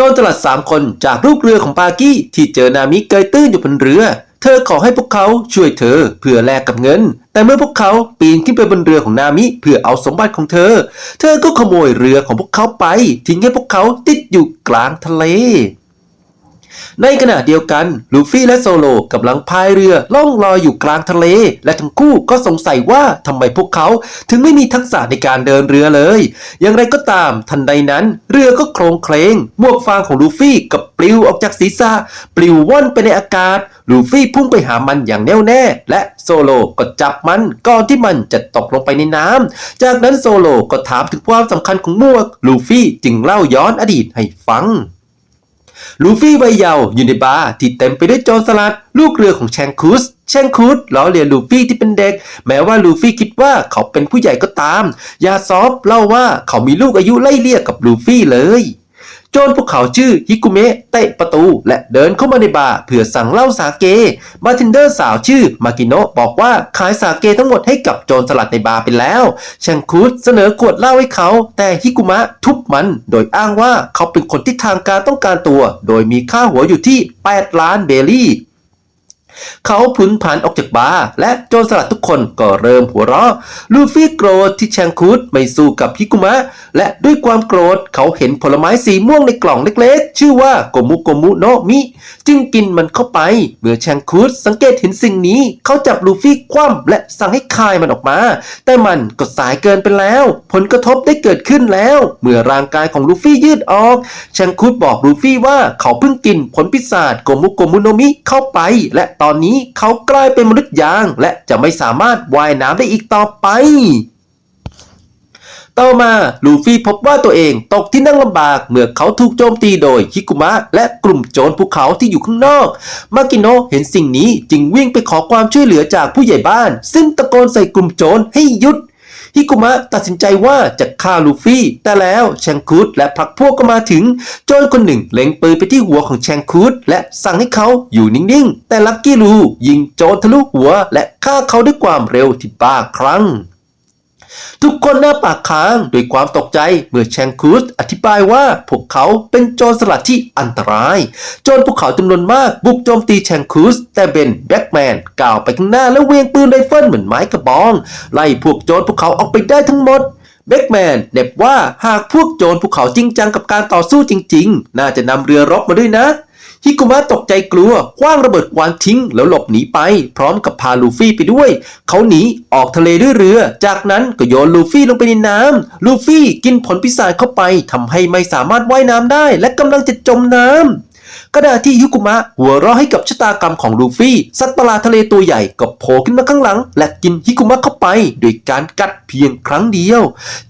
โจนตลัดสามคนจากลูกเรือของปากี้ที่เจอนามิเกยตื้นอยู่บนเรือ เธอขอให้พวกเขาช่วยเธอเพื่อแลกกับเงิน แต่เมื่อพวกเขาปีนขึ้นไปบนเรือของนามิเพื่อเอาสมบัติของเธอ เธอก็ขโมยเรือของพวกเขาไปทิ้งให้พวกเขาติดอยู่กลางทะเล ในขณะเดียวกันลูฟี่และโซโลกำลังพายเรือล่องลอยอยู่กลางทะเล และทั้งคู่ก็สงสัยว่าทำไมพวกเขาถึงไม่มีทักษะในการเดินเรือเลย อย่างไรก็ตามทันใดนั้น เรือก็โครงเคลงหมวกฟางของลูฟี่กับปลิวออกจากศีรษะปลิวว่อนไปในอากาศลูฟี่พุ่งไปหามันอย่างแน่วแน่ และโซโลก็จับมันก่อนที่มันจะตกลงไปในน้ำจากนั้นโซโลก็ถามถึงความสำคัญของหมวก ลูฟี่จึงเล่าย้อนอดีตให้ฟัง ลูฟี่วัยเยาว์อยู่ในบาร์ที่เต็มไปด้วยโจรสลัด ลูกเรือของแชงคุสแชงคุสล้อเลียนลูฟี่ที่เป็นเด็ก แม้ว่าลูฟี่คิดว่าเขาเป็นผู้ใหญ่ก็ตาม ยาซอฟเล่าว่าเขามีลูกอายุไล่เลี่ยกับลูฟี่เลย โจนพวกเขาชื่อฮิกุเมะเตะประตูและเดินเข้ามาในบาร์เพื่อสั่งเหล้าสาเก บาร์เทนเดอร์สาวชื่อมากิโนะบอกว่าขายสาเกทั้งหมดให้กับโจรสลัดในบาร์ไปแล้วแชงคุดเสนอขวดเหล้าให้เขา แต่ฮิกุมะทุบมัน โดยอ้างว่าเขาเป็นคนที่ทางการต้องการตัว โดยมีค่าหัวอยู่ที่ 8 ล้านเบลลี่ เขาพลุนผันออกจากบาร์และโจรสลัดทุกคนก็เริ่มหัวเราะ ลูฟี่โกรธที่แชงคุดไม่สู้กับฮิกุมะ และด้วยความโกรธเขาเห็นผลไม้สีม่วงในกล่องเล็กๆ ชื่อว่าโกมุโกมุโนมิ จึงกินมันเข้าไป เมื่อแชงคุดสังเกตเห็นสิ่งนี้ เขาจับลูฟี่คว่ำและสั่งให้คายมันออกมา แต่มันก็สายเกินไปแล้ว ผลกระทบได้เกิดขึ้นแล้ว เมื่อร่างกายของลูฟี่ยืดออกแชงคุดบอกลูฟี่ว่าเขาเพิ่งกินผลพิศาจโกมุโกมุโนมิเข้าไปและตอนอนี้เขากลายเป็นมนุษย์ยาง และจะไม่สามารถว่ายน้ำได้อีกต่อไป ต่อมาลูฟี่พบว่าตัวเองตกที่นั่งลำบาก เมื่อเขาถูกโจมตีโดยฮิกุมะ และกลุ่มโจรภูเขาที่อยู่ข้างนอก มากิโนะเห็นสิ่งนี้จึงวิ่งไปขอความช่วยเหลือจากผู้ใหญ่บ้าน ซึ่งตะโกนใส่กลุ่มโจรให้หยุด ฮิกุมะตัดสินใจว่าจะฆ่าลูฟี่ แต่แล้วแชงคูดและพรรคพวกก็มาถึง โจรคนหนึ่งเล็งปืนไปที่หัวของแชงคูดและสั่งให้เขาอยู่นิ่งๆ แต่ลักกี้ลูยิงโจรทะลุหัวและฆ่าเขาด้วยความเร็วที่บ้าคลั่ง ทุกคนหน้าปากค้างด้วยความตกใจเมื่อแชงคูสอธิบายว่าพวกเขาเป็นโจรสลัดที่อันตราย โจรพวกเขาจำนวนมากบุกโจมตีแชงคูสแต่เบนแบ็กแมนก้าวไปข้างหน้าแล้วเวียงปืนไรเฟิลเหมือนไม้กระบอง ไล่พวกโจรพวกเขาออกไปได้ทั้งหมดแบ็กแมนเน็บว่าหากพวกโจรพวกเขาจริงจังกับการต่อสู้จริง ๆ น่าจะนำเรือรบมาด้วยนะ ฮิกุมะตกใจกลัวคว้างระเบิดกวางทิ้งแล้วหลบหนีไป พร้อมกับพาลูฟี่ไปด้วย เขาหนีออกทะเลด้วยเรือ จากนั้นก็โยนลูฟี่ลงไปในน้ำลูฟี่กินผลพิศาจเข้าไปทำให้ไม่สามารถว่ายน้ำได้ และกำลังจะจมน้ำกระดาษที่ฮิกุมะหัวเราะให้กับชะตากรรมของลูฟี่ สัตว์ประหลาดทะเลตัวใหญ่ก็โผล่ขึ้นมาข้างหลัง และกินฮิกุมะเข้าไปโดยการกัดเพียงครั้งเดียว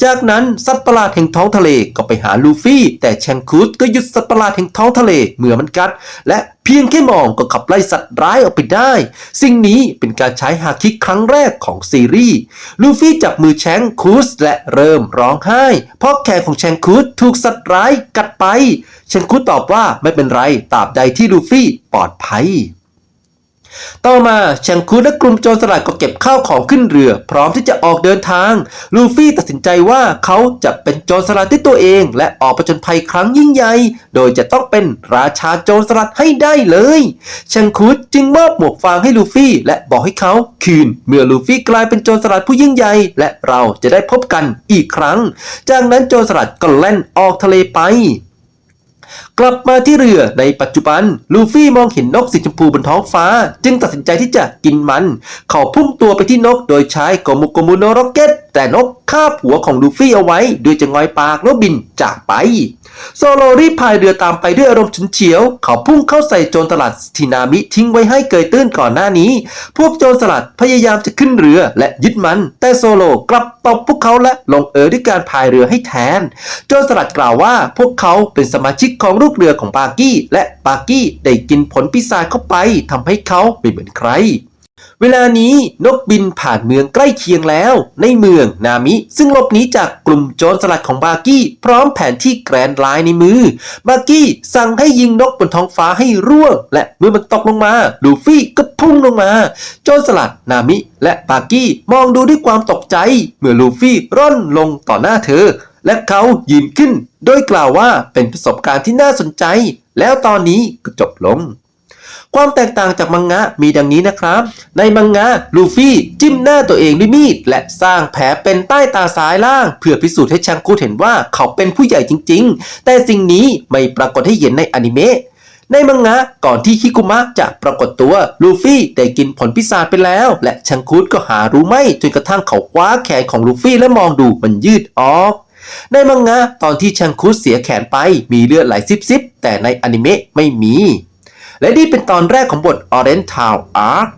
จากนั้นสัตว์ประหลาดแห่งท้องทะเลก็ไปหาลูฟี่ แต่แชงคุสก็หยุดสัตว์ประหลาดแห่งท้องทะเลเมื่อมันกัด และเพียงแค่มองก็ขับไล่สัตว์ร้ายออกไปได้ สิ่งนี้เป็นการใช้ฮาคิครั้งแรกของซีรีส์ ลูฟี่จับมือแชงคุสและเริ่มร้องไห้ เพราะแขนของแชงคุสถูกสัตว์ร้ายกัดไปเชนคุตอบว่าไม่เป็นไรตราบใดที่ลูฟี่ปลอดภัย ต่อมาแชงคูและกลุ่มโจรสลัดก็เก็บข้าวของขึ้นเรือ พร้อมที่จะออกเดินทาง ลูฟี่ตัดสินใจว่าเขาจะเป็นโจรสลัดด้วยตัวเอง และออกผจญภัยครั้งยิ่งใหญ่ โดยจะต้องเป็นราชาโจรสลัดให้ได้เลยแชงคูจึงมอบหมวกฟางให้ลูฟี่ และบอกให้เขาคืน เมื่อลูฟี่กลายเป็นโจรสลัดผู้ยิ่งใหญ่และเราจะได้พบกันอีกครั้ง จากนั้นโจรสลัดก็แล่นออกทะเลไป กลับมาที่เรือในปัจจุบัน ลูฟี่มองเห็นนกสีชมพูบนท้องฟ้า จึงตัดสินใจที่จะกินมัน เขาพุ่งตัวไปที่นกโดยใช้โกมุโกมุโนร็อกเก็ต แต่นกคาบหัวของลูฟี่เอาไว้โดยจะงอยปากแล้วบินจากไป โซโลรีพายเรือตามไปด้วยอารมณ์ฉุนเฉียว เขาพุ่งเข้าใส่โจรสลัดที่นามิทิ้งไว้ให้เกยตื้นก่อนหน้านี้ พวกโจรสลัดพยายามจะขึ้นเรือและยึดมัน แต่โซโลกลับตบพวกเขาและลงเอยด้วยการพายเรือให้แทน โจรสลัดกล่าวว่าพวกเขาเป็นสมาชิกของลูกเรือของปากี้ และปากี้ได้กินผลปีศาจเข้าไปทำให้เขาไม่เหมือนใคร เวลานี้นกบินผ่านเมืองใกล้เคียงแล้ว ในเมืองนามิ ซึ่งหลบหนีจากกลุ่มโจรสลัดของบากี้ พร้อมแผนที่แกรนด์ไลน์ในมือ บากี้สั่งให้ยิงนกบนท้องฟ้าให้ร่วง และเมื่อมันตกลงมาลูฟี่ก็พุ่งลงมา โจรสลัดนามิ และบากี้มองดูด้วยความตกใจ เมื่อลูฟี่ร่อนลงต่อหน้าเธอ และเขายืนขึ้นโดยกล่าวว่าเป็นประสบการณ์ที่น่าสนใจ แล้วตอนนี้ก็จบลง ความแตกต่างจากมังงะมีดังนี้นะครับ ในมังงะลูฟี่จิ้มหน้าตัวเองด้วยมีด และสร้างแผลเป็นใต้ตาซ้ายล่าง เพื่อพิสูจน์ให้ชังคุดเห็นว่าเขาเป็นผู้ใหญ่จริง ๆ แต่สิ่งนี้ไม่ปรากฏให้เห็นในอนิเมะในมังงะก่อนที่ฮิคุมะจะปรากฏตัวลูฟี่ได้กินผลพิศาจไปแล้ว และชังคุดก็หารู้ไม่จนกระทั่งเขาคว้าแขนของลูฟี่และมองดูมันยืดออก ในมังงะตอนที่ชังคุสเสียแขนไปมีเลือดไหลซิบๆแต่ในอนิเมะไม่มี และนี่เป็นตอนแรกของบท Orange Town Arc